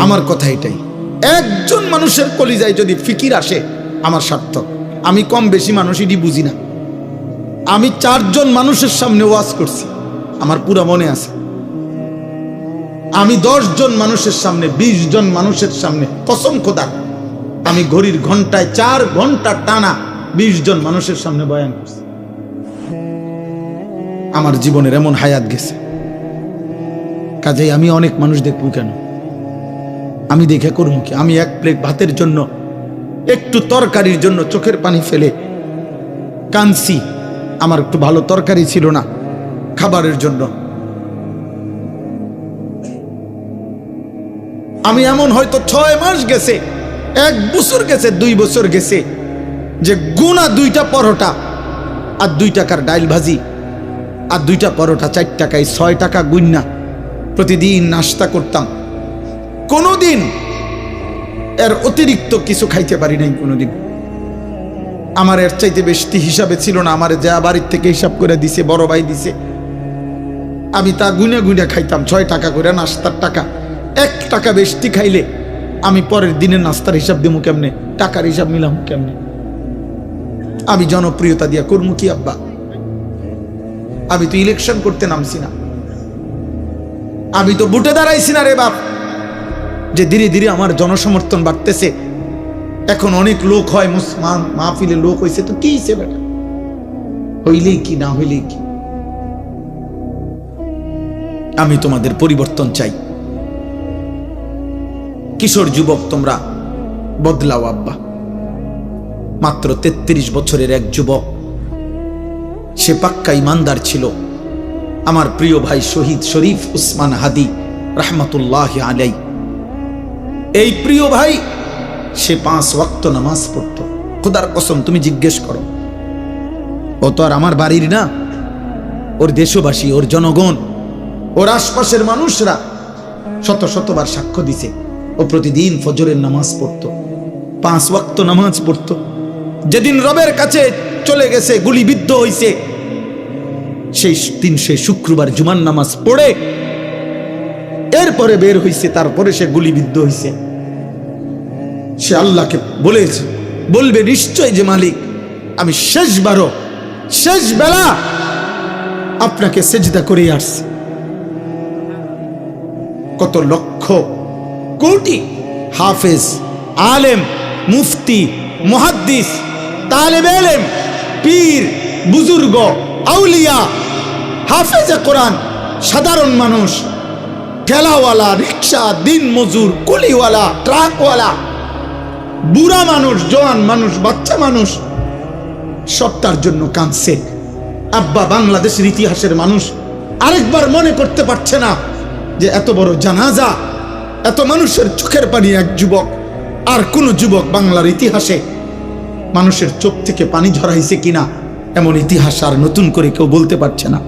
আমার কথা এটাই। একজন মানুষের কলিজায় যদি ফিকির আসে, আমার সার্থক। আমি কম বেশি মানুষ, এটি বুঝি না। আমি চারজন মানুষের সামনে ওয়াজ করছি, আমার পুরো মনে আছে। আমি জন মানুষের সামনে ২০ জন মানুষের সামনে, কসম খোদা, আমি ঘড়ির ঘন্টায় চার ঘণ্টা টানা ২০ জন মানুষের সামনে বয়ান করছি। আমার জীবনের এমন হায়াত গেছে। কাজেই আমি অনেক মানুষ দেখব কেন? আমি দেখে করব কি? আমি এক প্লেট ভাতের জন্য একটু তরকারির জন্য চোখের পানি ফেলে কানসি আমার একটু ভালো তরকারি ছিল না খাবারের জন্য। আমি এমন হয়তো ছয় মাস গেছে, এক বছর গেছে, দুই বছর গেছে যে গুণা দুইটা পরোটা আর দুই টাকার ডাইল ভাজি আর দুইটা পরোটা চার টাকায় ছয় টাকা গুন্না। প্রতিদিন নাস্তা করতাম। কোনোদিন এর অতিরিক্ত কিছু খাইতে পারি নাই কোনোদিন। আমার এর চাইতে বেশি হিসাবে ছিল না, আমার যা বাড়ির থেকে হিসাব করে দিছে, বড় ভাই দিছে। আমি তা গুনে গুনে খাইতাম, ছয় টাকা করে নাস্তার টাকা। এক টাকা বেশি খাইলে আমি পরের দিনের নাস্তার হিসাব দিমু কেমনে, টাকার হিসাব মিলাম কেমনে? আমি জনপ্রিয়তা দিয়া করমু কি আব্বা? আমি তো ইলেকশন করতে নামছি না। আমি তো বুটে দাঁড়াইছি না রে বাপ। যে ধীরে ধীরে আমার জনসমর্থন বাড়তেছে। এখন অনেক লোক হয় মুসলমান, মাহফিলে লোক হয়েছে তো কি হিসেবে হইলেই কি, না হইলেই কি? আমি তোমাদের পরিবর্তন চাই। কিশোর যুবক তোমরা, বদলাও আব্বা। মাত্র ৩৩ বছরের এক যুবক, সে পাক্কা ইমানদার ছিল। আমার প্রিয় ভাই শহীদ শরীফ উসমান হাদি, রহমতুল্লাহ আলাই এই প্রিয় ভাই, সে পাঁচ ওয়াক্ত নামাজ পড়তো। খোদার কসম, তুমি জিজ্ঞেস করো, ও তো আর আমার বাড়ির না? ওর দেশবাসী, ওর জনগণ, ওর আশপাশের মানুষরা শত শতবার সাক্ষ্য দিছে, ও প্রতিদিন ফজরের নামাজ পড়তো, পাঁচ ওয়াক্ত নামাজ পড়তো। যেদিন রবের কাছে চলে গেছে, গুলিবিদ্ধ হইছে, সেই দিন সে শুক্রবার জুমান নামাজ পড়ে, এরপরে বের হইছে, তারপরে সে গুলিবিদ্ধ হইছে। সে আল্লাহকে বলেছে, বলবে, নিশ্চয় যে মালিক, আমি শেষবারও শেষ বেলা আপনাকে সেজদা করে আসছি। কত লক্ষ কোটি হাফেজ, আলেম, মুফতি, মুহাদ্দিস, তালেব এলেম, পীর, বুজুর্গ, আউলিয়া, হাফেজে কোরআন, সাধারণ মানুষ, ঠেলাওয়ালা, রিক্সা দিন মজুর কুলিওয়ালা, ট্রাকওয়ালা বুড়া মানুষ জওয়ান মানুষ, বাচ্চা মানুষ সব তার জন্য কাঁদছে। আব্বা বাংলাদেশের ইতিহাসের মানুষ আরেকবার মনে করতে পারছে না যে এত বড় জানাজা, এত মানুষের চোখের পানি এক যুবক, আর কোন যুবক বাংলার ইতিহাসে মানুষের চোখ থেকে পানি ঝরাইছে কিনা এমন ইতিহাস আর নতুন করে কেউ বলতে পারছে না।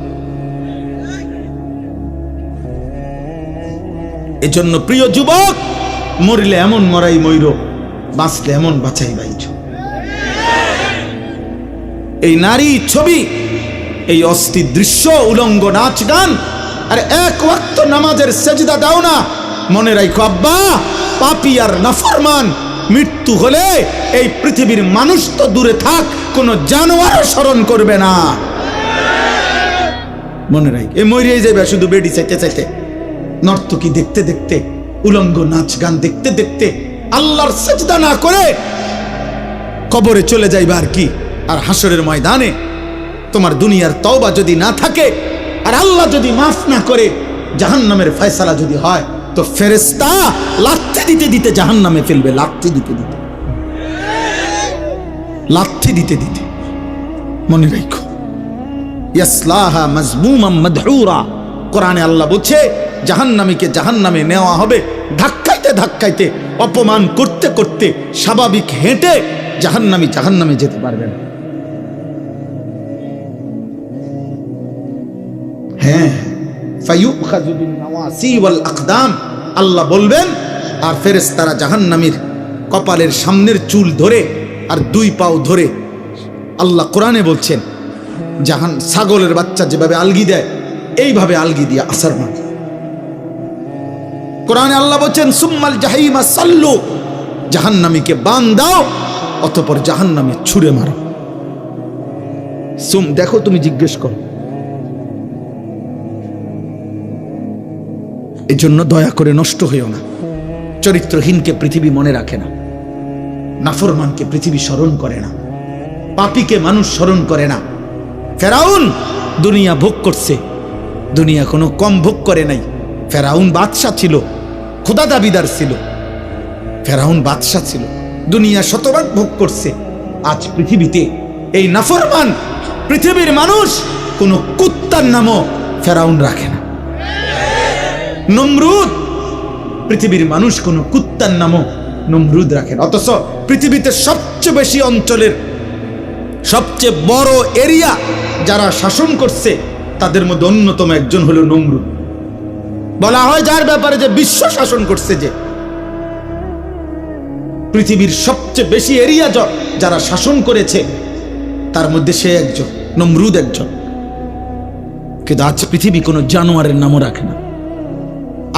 এজন্য প্রিয় যুবক, মরিলে এমন মরাই ময়ূর। বাঁচলে এমন বাঁচাই বাইছ এই নারী ছবি, এই অস্থির দৃশ্য, উলঙ্গ নাচ গান, আর এক ওয়াক্ত নামাজের সেজদা দাও না। মনে রাখো আব্বা, পাপি আর নাফরমান, মৃত্যু হলে এই পৃথিবীর মানুষ তো দূরে থাক, কোনো জানোয়ারও স্মরণ করবে না। মনে রাখ এ মরিয়ে যাবে শুধু বেডি চাইতে চাইতে। নর্তকী দেখতে দেখতে, উলঙ্গ নাচ গান দেখতে দেখতে আল্লাহর সেজদা না করে কবরে চলে যাইবা আর কি? আর হাসরের ময়দানে তোমার দুনিয়ার তওবা যদি না থাকে, আর আল্লাহ যদি মাফ না করে, জাহান্নামের ফয়সালা যদি হয়, তো ফেরেস্তা লাথি দিতে দিতে জাহান্নামে ফেলবে, লাথি দিতে দিতে। লাথি দিতে দিতে। মনে রাখো। ইয়াসলাহা মাজমুমাম মাদহুরা। কোরআনে আল্লাহ বলছে, জাহান্নামীকে জাহান্নামে নেওয়া হবে ধাক্কাইতে ধাক্কাইতে, অপমান করতে করতে স্বাভাবিক হেঁটে জাহান্নামী জাহান্নামে যেতে পারবে না হ্যাঁ আল্লাহ বলবেন, আর ফেরেশতারা জাহান্নামীর কপালের সামনের চুল ধরে আর দুই পাও ধরে আল্লাহ কোরআনে বলছেন, জাহান, ছাগলের বাচ্চা যেভাবে আলগি দেয়, এইভাবে আলগি দিয়ে আসার মানে কোরআনে আল্লাহ বলছেন, সুম্মাল জাহিমা সাল্লু জাহান্নামীকে বান দাও, অতপর জাহান্নামে ছুঁড়ে মারো। সুম, দেখো, তুমি জিজ্ঞেস করো। এই জন্য দয়া করে নষ্ট হইও না। চরিত্রহীনকে পৃথিবী মনে রাখে না। নাফরমানকে পৃথিবী স্মরণ করে না। পাপীকে মানুষ স্মরণ করে না। ফেরাউন দুনিয়া ভোগ করছে। দুনিয়া কোনো কম ভোগ করে নাই। ফেরাউন বাদশাহ ছিল। খোদা দাবিদার ছিল। ফেরাউন বাদশাহ ছিল। দুনিয়া শতভাগ ভোগ করছে। আজ পৃথিবীতে এই নাফরমান, পৃথিবীর মানুষ কোনো কুত্তার নামও ফেরাউন রাখে না। নমরুদ, পৃথিবীর মানুষ কোনো কুত্তার নামও নমরুদ রাখে না। অথচ পৃথিবীতে সবচেয়ে বেশি অঞ্চলের সবচেয়ে বড় এরিয়া যারা শাসন করছে, তাদের মধ্যে অন্যতম একজন হলো নমরুদ। বলা হয় যার ব্যাপারে যে বিশ্ব শাসন করছে যে পৃথিবীর সবচেয়ে বেশি এরিয়া য- যারা শাসন করেছে, তার মধ্যে সে একজন, নমরুদ একজন। কিন্তু আজ পৃথিবী কোনো জানোয়ারের নামও রাখে না।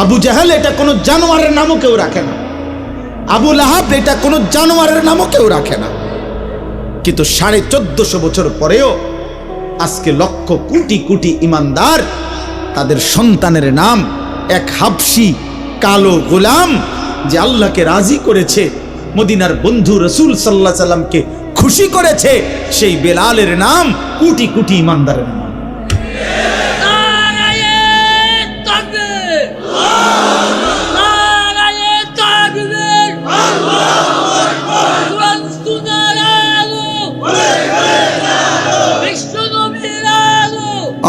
আবু জাহেল এটা কোনো জানোয়ারের নামও কেউ রাখে না। আবু লাহাব এটা কোনো জানোয়ারের নামও কেউ রাখে না। কিন্তু সাড়ে চোদ্দশো বছর পরেও আজকে লক্ষ কোটি কোটি ইমানদার তাদের সন্তানের নাম এক হাবসি কালো গোলাম যে আল্লাহকে রাজি করেছে মদিনার বন্ধু রসুল সাল্লাহ সাল্লামকে খুশি করেছে সেই বেলালের নাম কুটি কুটি ইমানদারের নাম।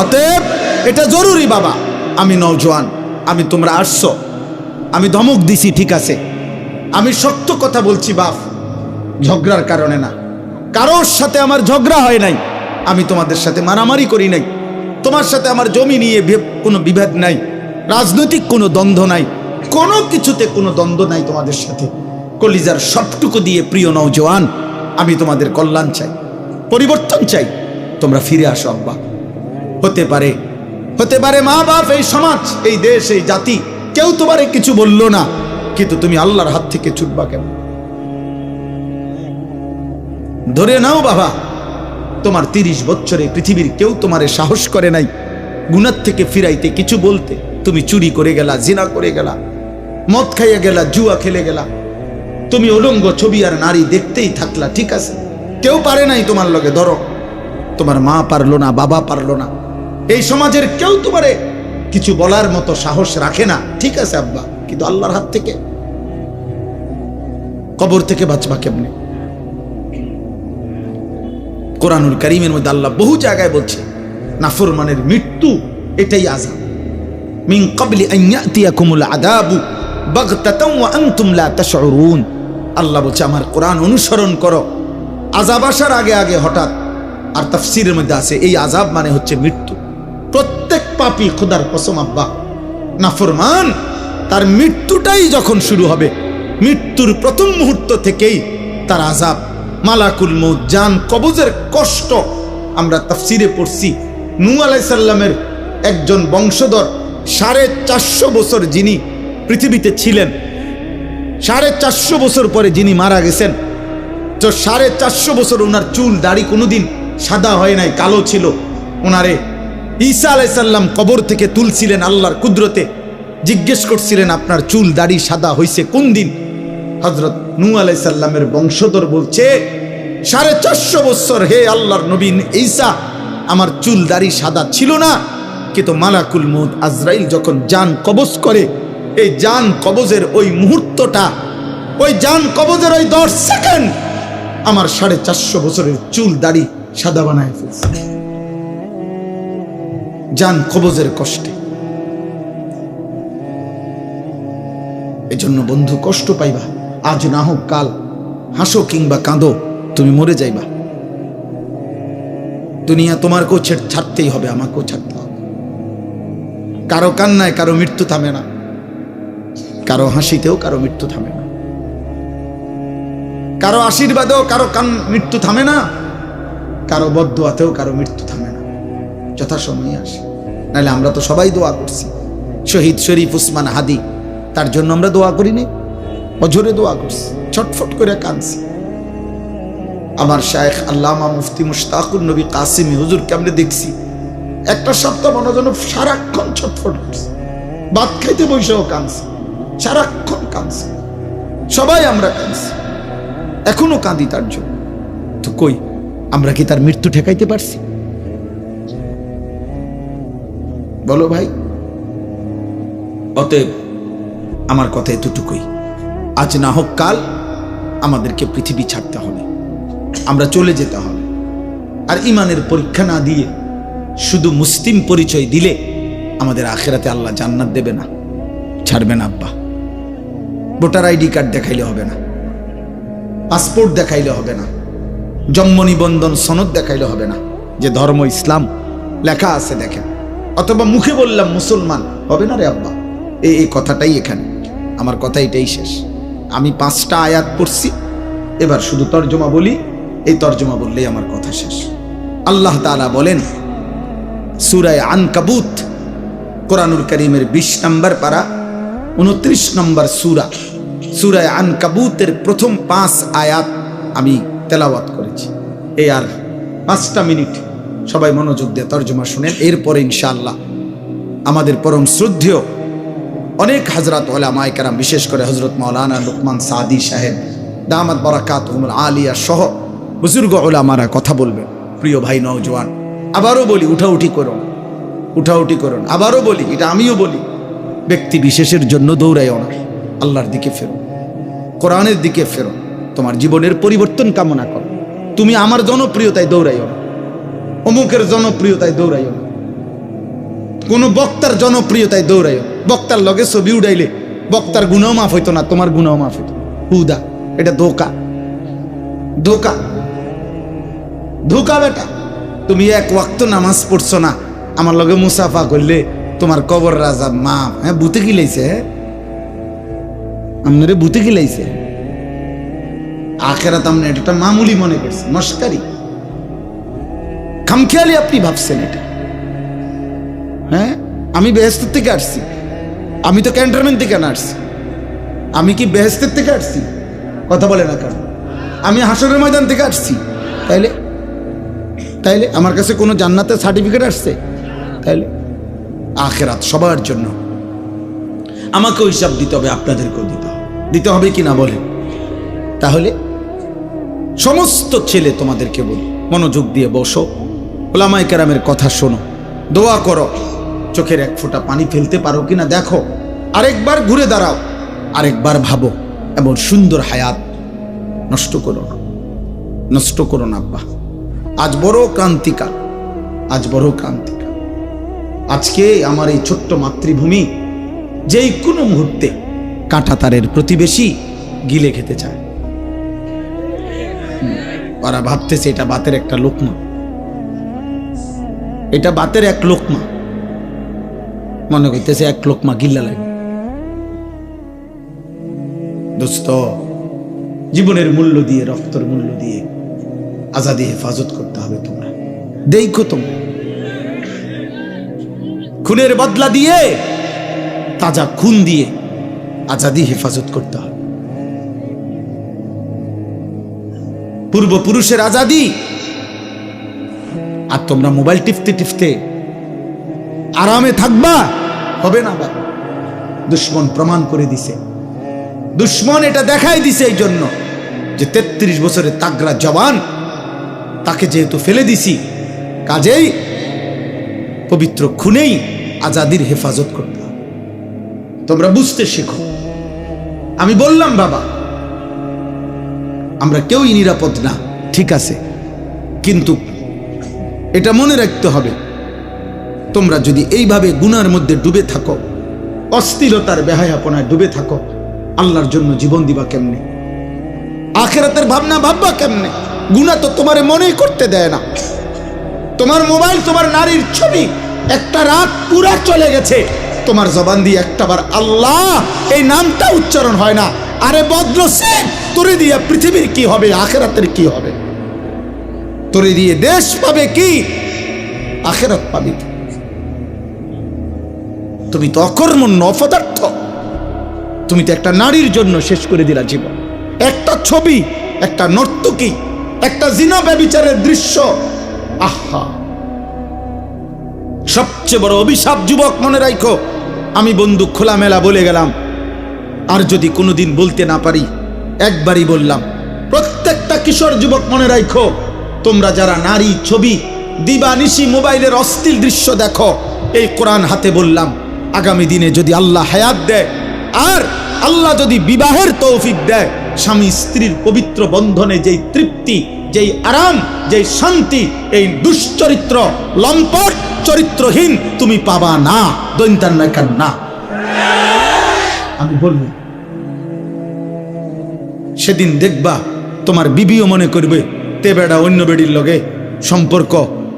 অতএব এটা জরুরি বাবা আমি নওজোয়ান। আমি তোমরা আসছো। আমি ধমক দিছি, ঠিক আছে। আমি শক্ত কথা বলছি, বাপ। ঝগড়ার কারণে না। কারোর সাথে আমার ঝগড়া হয় নাই। আমি তোমাদের সাথে মারামারি করি নাই। তোমার সাথে আমার জমি নিয়ে কোনো বিভেদ নাই। রাজনৈতিক কোনো দ্বন্দ্ব নাই। কোনো কিছুতে কোনো দ্বন্দ্ব নাই তোমাদের সাথে। কলিজার সবটুকু দিয়ে প্রিয় নওজোয়ান আমি তোমাদের কল্যাণ চাই, পরিবর্তন চাই। তোমরা ফিরে আসো, আব্বা। হতে পারে হতে পারে মা বাপ, এই সমাজ, এই দেশ, এই জাতি, কেউ তোমারে কিছু বলল না, কিন্তু তুমি আল্লাহর হাত থেকে ছুটবা কেন? ধরে নাও বাবা, তোমার তিরিশ বছরে পৃথিবীর কেউ তোমারে সাহস করে নাই গুণার থেকে ফিরাইতে কিছু বলতে, তুমি চুরি করে গেলা, জিনা করে গেলা, মদ খাইয়া গেলা, জুয়া খেলে গেলা, তুমি অলঙ্গ ছবি আর নারী দেখতেই থাকলা, ঠিক আছে? কেউ পারে নাই তোমার লগে ধরো তোমার মা পারল না, বাবা পারল না। এই সমাজের কেউ তোমারে কিছু বলার মতো সাহস রাখে না। ঠিক আছে, আব্বা, কিন্তু আল্লাহর হাত থেকে কবর থেকে বাঁচবা কেমনে? কোরআনুল করিমের মধ্যে আল্লাহ বহু জায়গায় বলছে, নাফরমানের মৃত্যু এটাই আজাব মিন ক্বাবলি আন ইয়াতিয়াকুমুল আযাবু বাগতাতাও ওয়া আনতুম লা তাশউরুন। আল্লাহ বলছে, আমার কোরআন অনুসরণ করো। আজাব আসার আগে আগে হঠাৎ, আর তাফসীরের মধ্যে আছে, এই আজাব মানে হচ্ছে মৃত্যু। প্রত্যেক পাপী খোদার কসম আব্বা। নাফরমান তার মৃত্যুটাই যখন শুরু হবে, মৃত্যুর প্রথম মুহূর্ত থেকেই তার আজাব মালাকুল মৌত জান, কবজের কষ্ট আমরা তাফসিরে পড়ছি। নূ আলাইসাল্লামের একজন বংশধর, সাড়ে চারশো বছর যিনি পৃথিবীতে ছিলেন, সাড়ে চারশো বছর পরে যিনি মারা গেছেন, তো সাড়ে চারশো বছর ওনার চুল, দাড়ি কোনোদিন সাদা হয় নাই, কালো ছিল। ওনারে ঈসা আলাইসাল্লাম কবর থেকে তুলছিলেন আল্লাহর কুদরতে। জিজ্ঞেস করছিলেন, আপনার চুল দাড়ি সাদা হইছে কোন দিন? হজরত নূ আলাইসাল্লামের বংশধর বলছে, সাড়ে চারশো বৎসর হে আল্লাহর নবীন ঈসা, আমার চুল দাড়ি সাদা ছিল না। কিন্তু মালাকুল মুদ আজরাইল যখন জান কবজ করে, এই জান কবজের ওই মুহূর্তটা, ওই জান কবজের ওই দশ সেকেন্ড আমার সাড়ে চারশো বছরের চুল দাড়ি সাদা বানায় ফেলছে। জান কবজের কষ্টে। এজন্য বন্ধু, কষ্ট পাইবা। আজ না হোক কাল, হাসো কিংবা কাঁদো, তুমি মরে যাইবা। দুনিয়া তোমারকেও ছেড় ছাড়তেই হবে, আমাকেও ছাড়তে হবে। কারও কান্নায় কারও মৃত্যু থামে না। কারও হাসিতেও কারও মৃত্যু থামে না। কারও আশীর্বাদেও কারও কান মৃত্যু থামে না। কারও বদুয়াতেও কারও মৃত্যু যথাসময়ে আসে। নাহলে আমরা তো সবাই দোয়া করছি। শহীদ শরীফ উসমান হাদি, তার জন্য আমরা দোয়া করিনি? অঝরে দোয়া করছি, ছটফট করে কাঁদছি। আমার শায়েখ আল্লামা মুফতি মুশতাকুর নবী কাসিমি হুজুর কেমনে দেখছি? একটা সপ্তাহ মনে যেন সারাক্ষণ ছটফট করছে। ভাত খাইতে বসেও কাঁদছে, সারাক্ষণ কাঁদছে। সবাই আমরা কাঁদছি, এখনও কাঁদি তার জন্য। তো কই, আমরা কি তার মৃত্যু ঠেকাইতে পারছি? বলো ভাই। অতএব আমার কথা এতটুকুই। আজ না হোক কাল আমাদেরকে পৃথিবী ছাড়তে হবে। আমরা চলে যেতে হবে। আর ইমানের পরীক্ষা না দিয়ে শুধু মুসলিম পরিচয় দিলে আমাদের আখেরাতে আল্লাহ জান্নাত দেবে না। ছাড়বে না আব্বা। ভোটার আইডি কার্ড দেখাইলে হবে না। পাসপোর্ট দেখাইলে হবে না। জন্ম নিবন্ধন সনদ দেখাইলে হবে না। যে ধর্ম ইসলাম লেখা আছে দেখেন। অথবা মুখে বললাম, মুসলমান, হবে না রে আব্বা? এই এই কথাটাই এখানে। আমার কথা এটাই শেষ। আমি পাঁচটা আয়াত পড়ছি। এবার শুধু তর্জমা বলি। এই তর্জমা বললেই আমার কথা শেষ। আল্লাহ তাআলা বলেন, সুরায় আনকাবুত, কোরআনুল করিমের বিশ নম্বর পারা, উনত্রিশ নম্বর সুরা। সুরায় আনকাবুতের প্রথম পাঁচ আয়াত আমি তেলাওয়াত করেছি। এই আর পাঁচটা মিনিট সবাই মনোযোগ দিয়ে তর্জমা শুনেন, এরপরে ইনশাআল্লাহ আমাদের পরম শ্রদ্ধেয় অনেক হাজরাত ওলামায় কারাম বিশেষ করে হজরত মৌলানা লুকমান সাদি সাহেব, দামাত বরাকাত আলিয়া সহ বুজুর্গ ওলামারা কথা বলবেন। প্রিয় ভাই নওজোয়ান, আবারও বলি, উঠাউঠি করুন উঠাউঠি করুন, আবারও বলি, এটা আমিও বলি, ব্যক্তি বিশেষের জন্য দৌড়াইও না, আল্লাহর দিকে ফেরো কোরআনের দিকে ফেরো তোমার জীবনের পরিবর্তন কামনা করো, তুমি আমার জনপ্রিয়তায় দৌড়াইও না। অমুকের জনপ্রিয়তায় দৌড়াইও। কোনো বক্তার জনপ্রিয়তায় দৌড়াইও। বক্তার লগে ছবি উড়াইলে বক্তার গুণাও মাফ হইতো না, তোমার গুণাও মাফ হইতো। হুদা, এটা ধোকা। ধোকা। ধোকা বেটা, তুমি এক ওয়াক্ত নামাজ পড়ছো না, আমার লগে মুসাফা করলে তোমার কবর রাজা মা হ্যাঁ বুতে গিলাইছে হ্যাঁ? আপনারে বুতে গিলাইছে আখেরাত আপনি এটা মামুলি মনে করছে, মস্কারি। খামখেয়ালি আপনি ভাবছেন এটা? হ্যাঁ? আমি বেহেস্তের থেকে আসছি। আমি তো ক্যান্টনমেন্ট থেকে না আসছি। আমি কি বেহেস্তের থেকে আসছি? কথা বলে না কেন? আমি হাসরের ময়দান থেকে আসছি। তাইলে? তাইলে আমার কাছে কোনো জান্নাতের সার্টিফিকেট আসছে? তাইলে? আখেরাত সবার জন্য। আমাকেও হিসাব দিতে হবে, আপনাদেরকেও দিতে হবে। দিতে হবে কি না বলে তাহলে? সমস্ত ছেলে তোমাদেরকে বলি, মনোযোগ দিয়ে বসো। ওলামাই কেরামের কথা শোনো। দোয়া করো, চোখের এক ফোঁটা পানি ফেলতে পারো কিনা দেখো। আরেকবার ঘুরে দাঁড়াও, আরেকবার ভাবো, এমন সুন্দর হায়াত নষ্ট করো না। নষ্ট করো না আব্বা। আজ বড় ক্রান্তিকাল আজ বড় ক্রান্তিকাল আজকে আমার এই ছোট্ট মাতৃভূমি, যেই কোনো মুহূর্তে কাঁটাতারের প্রতিবেশী গিলে খেতে চায়। ওরা ভাবতেছে এটা বাতের একটা লোকমা। এটা বাতের এক লোকমা। মনে করতেছে এক লোকমা গিল্লা লাগে। দোস্ত, জীবনের মূল্য দিয়ে, রক্তর মূল্য দিয়ে আজাদি হেফাজত করতে হবে তোমরা। দেখো তোমরা। খুনের বদলা দিয়ে, তাজা খুন দিয়ে আজাদি হেফাজত করতে হবে। পূর্বপুরুষের আজাদি আর তোমরা মোবাইল টিপতে টিপতে আরামে থাকবা? হবে না বাবা। দুশ্মন প্রমাণ করে দিছে। দুশ্মন এটা দেখাই দিছে এই জন্য যে তেত্রিশ বছরের তাগরা জওয়ান, তাকে যেহেতু ফেলে দিছি, কাজেই পবিত্র খুনেই আজাদির হেফাজত করতে তোমরা বুঝতে শেখো। আমি বললাম, বাবা, আমরা কেউই নিরাপদ না, ঠিক আছে। কিন্তু এটা মনে রাখতে হবে। তোমরা যদি এইভাবে গুনার মধ্যে ডুবে থাকো, অস্থিরতার বেহায়াপনায় ডুবে থাকো, আল্লাহর জন্য জীবন দিবা কেমনে? আখেরাতের ভাবনা ভাববা কেমনে? গুণা তো তোমার মনেই করতে দেয় না। তোমার মোবাইল, তোমার নারীর ছবি, একটা রাত পুরা চলে গেছে। তোমার জবান দিয়ে একটাবার আল্লাহ, এই নামটা উচ্চারণ হয় না। আরে বদ্র শেখ তোরে দিয়ে পৃথিবীর কি হবে, আখেরাতের কি হবে? তোরে দিয়ে দেশ পাবে কি? আখেরাত পাবি কি? তুমি তো অকর্মণ্য অপদার্থ তুমি তো একটা নারীর জন্য শেষ করে দিলা জীবন। একটা ছবি, একটা নর্তকী, একটা জিনা ব্যবিচারের দৃশ্য। আহা! সবচেয়ে বড় অভিশাপ যুবক মনে রাখো আমি বন্ধু খোলামেলা বলে গেলাম। আর যদি কোনোদিন বলতে না পারি, একবারই বললাম, প্রত্যেকটা কিশোর যুবক মনে রাখো তোমরা যারা নারী ছবি, দিবানিশি মোবাইলের অস্থির দৃশ্য দেখো, এই কোরআন হাতে বললাম, আগামী দিনে যদি আল্লাহ হায়াত দেয়, আর আল্লাহ যদি বিবাহের তৌফিক দেয়, স্বামী স্ত্রীর পবিত্র বন্ধনে যেই তৃপ্তি, যেই আরাম, যেই শান্তি, এই দুশ্চরিত্র, লম্পট চরিত্রহীন তুমি পাবা না দৈন্তান না আমি বললাম সেদিন দেখবা, তোমার বিবিও মনে করবে তে বেড়া অন্য বেডির লগে সম্পর্ক।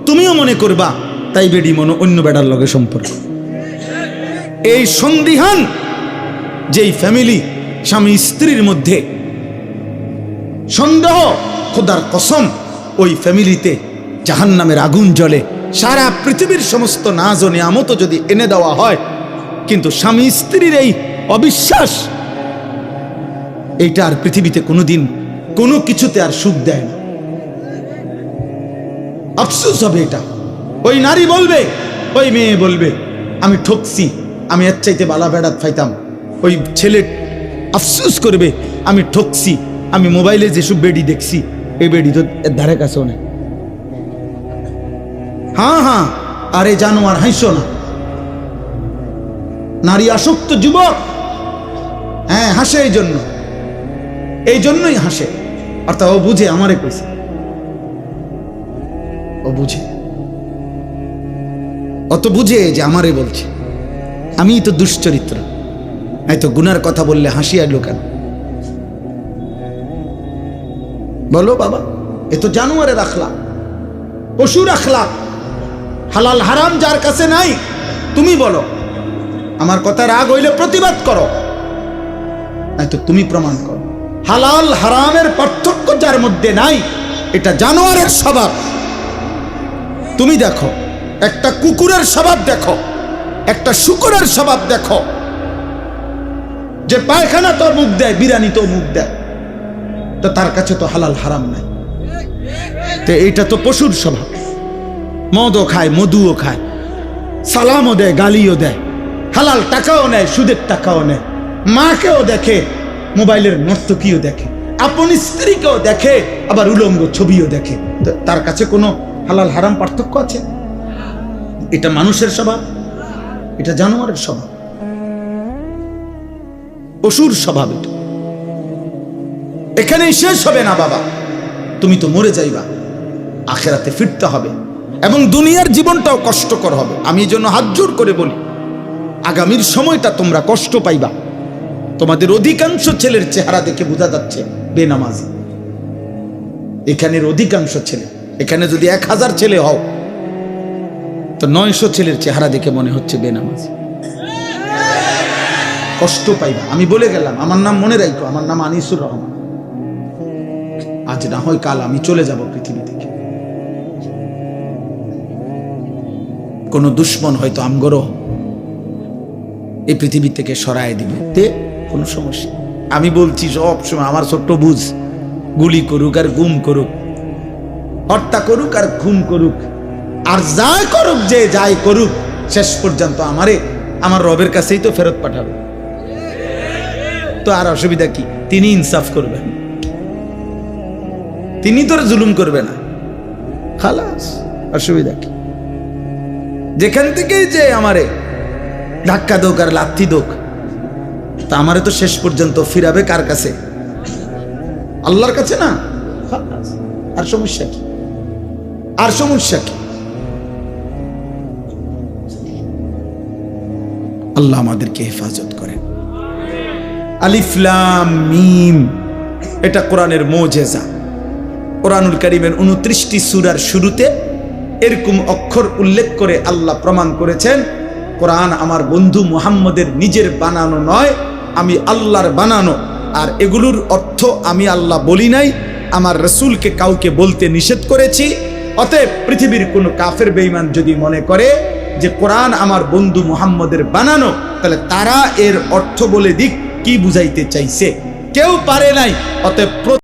তুমিও মনে করবা, তাই বেডি মনে অন্য বেড়ার লগে সম্পর্ক। এই সন্দিহান, যেই ফ্যামিলি স্বামী স্ত্রীর মধ্যে সন্দেহ, খোদার কসম, ওই ফ্যামিলিতে জাহান্নামের আগুন জ্বলে, সারা পৃথিবীর সমস্ত নাজ ও নিয়ামত যদি এনে দেওয়া হয়, কিন্তু স্বামী স্ত্রীর এই অবিশ্বাস, এইটা আর পৃথিবীতে কোনোদিন কোনো কিছুতে আর সুখ দেয় না। আফসোস হবে এটা। ওই নারী বলবে, ওই মেয়ে বলবে, আমি ঠকছি, আমি এর চাইতে বালা বেড়াত ফাইতাম। ওই ছেলে আফসোস করবে, আমি ঠকছি, আমি মোবাইলে যেসব বেডি দেখছি, এই বেডি তো এর ধারে কাছেও নেই। হ্যাঁ হ্যাঁ আরে জানোয়ার হাইসো না। নারী আসক্ত যুবক। হ্যাঁ হাসে এই জন্য এই জন্যই হাসে অর্থাৎ ও বুঝে, আমারে কইছে। ও বুঝে। অত বুঝে যে আমারে বলছে। আমি তো দুশ্চরিত্র। তো গুনার কথা বললে হাসি আর কেন বলো বাবা, এ তো জানুয়ারে রাখলা পশু রাখলা হালাল হারাম যার কাছে নাই, তুমি বলো। আমার কথা রাগ হইলে প্রতিবাদ করো। তো তুমি প্রমাণ করো। হালাল হারামের পার্থক্য যার মধ্যে নাই, এটা জানোয়ারের স্বভাব। তুমি দেখো, একটা কুকুরের স্বভাব দেখো, একটা শুকুরের স্বভাব দেখো। যে পায়খানা তোর মুখ দেয় বিরানি তো মুখ দেয়, তো তার কাছে তো হালাল হারাম নাই। তো এইটা তো পশুর স্বভাব। মদও খায়, মধুও খায়, সালামও দেয়, গালিও দেয়, হালাল টাকাও নেয়, সুদের টাকাও নেয়। মাকেও দেখে, মোবাইলের নর্তকীও দেখে, আপন স্ত্রীকেও দেখে, আবার উলঙ্গ ছবিও দেখে। তার কাছে কোনো হালাল, হারাম পার্থক্য আছে? এটা মানুষের স্বভাব, এটা জানোয়ারের স্বভাব। পশুর স্বভাব এটা। এখানেই শেষ হবে না বাবা। তুমি তো মরে যাইবা। আখেরাতে ফিরতে হবে। এবং দুনিয়ার জীবনটাও কষ্টকর হবে। আমি এই জন্য হাত জোর করে বলি, আগামীর সময়টা তোমরা কষ্ট পাইবা। তোমাদের অধিকাংশ ছেলের চেহারা দেখে বোঝা যাচ্ছে, বেনামাজি। এখানের অধিকাংশ ছেলে এখানে যদি এক হাজার ছেলে হও, তো নয়শো ছেলের চেহারা দেখে মনে হচ্ছে বেনামাজি। কষ্ট পাইবা। আমি বলে গেলাম, আমার নাম মনে রাখো আমার নাম আনিসুর রহমান। আজ না হয় কাল আমি চলে যাব পৃথিবী থেকে। কোন দুশ্মন হয়তো আমগরো এই পৃথিবী থেকে সরায় দিবে। তে, কোনো সমস্যা আমি বলছি সব সময়, আমার ছোট্ট বুঝ, গুলি করুক আর গুম করুক। হত্যা করুক আর খুন করুক। আর যাই করুক, যে যাই করুক, শেষ পর্যন্ত আমারে, আমার রবের কাছেই তো ফেরত পাঠাবে। তো আর অসুবিধা কি? তিনি ইনসাফ করবেন। তিনি তোর জুলুম করবে না। খালাস, অসুবিধা কি? যেখান থেকেই যে আমারে ধাক্কা দোক আর লাথি দোক, তা আমারে তো শেষ পর্যন্ত ফিরাবে কার কাছে? আল্লাহর কাছে না? আর সমস্যা কি? আর সমস্যা কি আল্লাহ আমাদেরকে হেফাজত করেন। আলিফলাম মিম, এটা কোরআনের মোজেজা। কোরআনুল করিমের উনত্রিশটি সুরার শুরুতে এরকম অক্ষর উল্লেখ করে আল্লাহ প্রমাণ করেছেন, কোরআন আমার বন্ধু মুহাম্মদের নিজের বানানো নয়, আমি আল্লাহর বানানো। আর এগুলোর অর্থ আমি আল্লাহ বলি নাই, আমার রসুলকে কাউকে বলতে নিষেধ করেছি অতএব পৃথিবীর কোনো কাফের বেইমান যদি মনে করে যে কোরআন আমার বন্ধু মুহাম্মদের বানানো, তাহলে তারা এর অর্থ বলে দিক, কি বুঝাইতে চাইছে? কেউ পারে নাই, অতএব